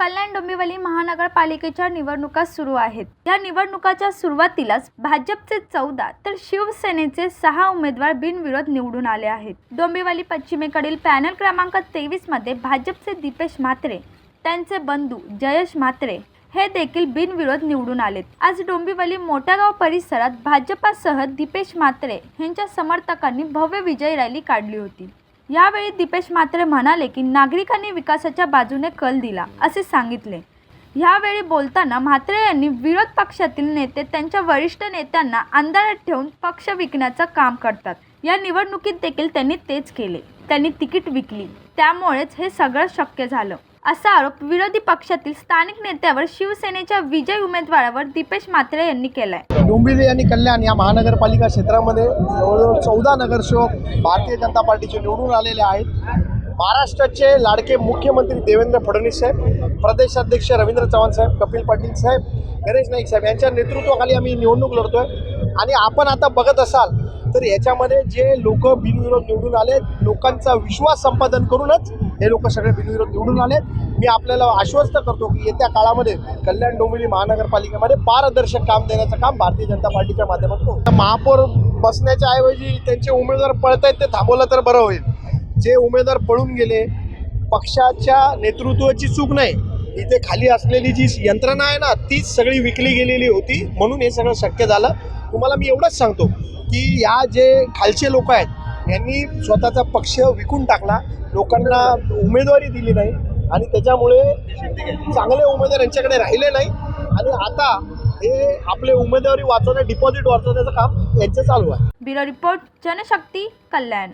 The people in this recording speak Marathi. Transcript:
कल्याण डोंबिवली महानगरपालिकेच्या निवडणुका सुरू आहेत. या निवडणुकाच्या सुरुवातीलाच भाजपचे चौदा तर शिवसेनेचे सहा उमेदवार बिनविरोध निवडून आले आहेत. डोंबिवली पश्चिमेकडील पॅनल क्रमांक तेवीसमध्ये भाजपचे दीपेश म्हात्रे त्यांचे बंधू जयेश म्हात्रे हे देखील बिनविरोध निवडून आलेत. आज डोंबिवली मोठ्यागाव परिसरात भाजपासह दीपेश म्हात्रे यांच्या समर्थकांनी भव्य विजय रॅली काढली होती. यावेळी दीपेश म्हात्रे म्हणाले की नागरिकांनी विकासाच्या बाजूने कल दिला असे सांगितले. ह्यावेळी बोलताना म्हात्रे यांनी विरोध पक्षातील नेते त्यांच्या वरिष्ठ नेत्यांना अंधारात ठेवून पक्ष विकण्याचं काम करतात. या निवडणुकीत देखील त्यांनी तेच केले. त्यांनी तिकीट विकली. त्यामुळेच हे सगळं शक्य झालं. असा आरोप विरोधी पक्षातील स्थानिक नेत्यावर शिवसेनेच्या विजय उमेदवारावर दीपेश म्हात्रे यांनी केलाय. डोंबिवली आणि कल्याण या महानगरपालिका क्षेत्रामध्ये जवळजवळ चौदा नगरसेवक भारतीय जनता पार्टीचे निवडून आलेले आहेत. महाराष्ट्राचे लाडके मुख्यमंत्री देवेंद्र फडणवीस साहेब प्रदेशाध्यक्ष रवींद्र चव्हाण साहेब कपिल पाटील साहेब गणेश नाईक साहेब यांच्या नेतृत्वाखाली आम्ही निवडणूक लढतोय. आणि आपण आता बघत असाल तर याच्यामध्ये जे लोक बिनविरोध निवडून आले लोकांचा विश्वास संपादन करूनच हे लोक सगळे बिनविरोध निवडून आले मी आपल्याला आश्वस्त करतो की येत्या काळामध्ये कल्याण डोंबिवली महानगरपालिकेमध्ये पारदर्शक काम देण्याचं काम भारतीय जनता पार्टीच्या माध्यमातून महापौर बसण्याच्या ऐवजी त्यांचे उमेदवार पळत आहेत ते थांबवलं तर बरं होईल. जे उमेदवार पळून गेले पक्षाच्या नेतृत्वाची चूक नाही. इथे खाली असलेली जी यंत्रणा आहे ना तीच सगळी विकली गेलेली होती. म्हणून हे सगळं शक्य झालं. तुम्हाला मी एवढंच सांगतो की या जे खालचे लोक आहेत यांनी स्वतःचा पक्ष विकून टाकला. लोकांना उमेदवारी दिली नाही आणि त्याच्यामुळे चांगले उमेदवार यांच्याकडे राहिले नाही. आणि आता हे आपले उमेदवारी वाचवण्या डिपॉझिट वाचवण्याचं काम यांचं चालू आहे. Bureau report Janshakti Kalyan.